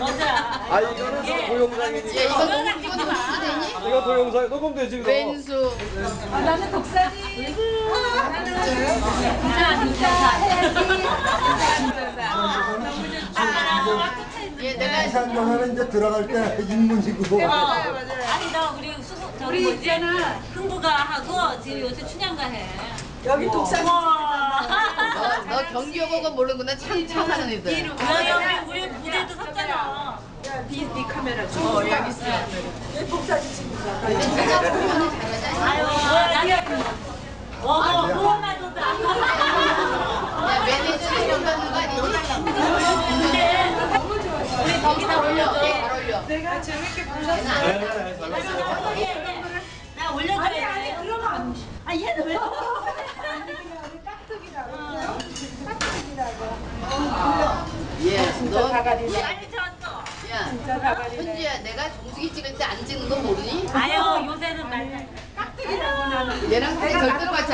맞아. 아 이거는 예. 동영상이니까. 야, 이거 동영상 녹- 이거 찍지 마. 녹화도 되니? 이거 동영상 녹음되지 그럼. 왼수. 나는 독사지. 진짜 얘 내가 이상경화는 이제 들어갈 때 입문이고 아니 나 우리 수고 저기 우리 뭐지? 있잖아. 흥부가 하고 지금 요새 춘향가 해. 여기 독사지. 와. 너, 너 경기 오고 모르는구나 창창하는 애들. 야, 야, 우리 우리. 비, 어 친구가. 아유, 다. 매니저 이런 우리 거기다 올려줘. 내가 재밌게. 네, 잘. 나 올려줘야 돼. 그러면 안 돼. 아 얘는 왜? 아니 우리 깍두기라고. 깍두기라고. 예. 너. 빨리 쳤어. 야. 진짜 가가리네. 현지야 내가 종숙이 찍을 때 안 찍는 거 모르니? 아유, 요새는 말잘 깍두기라고 나는. 얘랑 사이 절대로 같이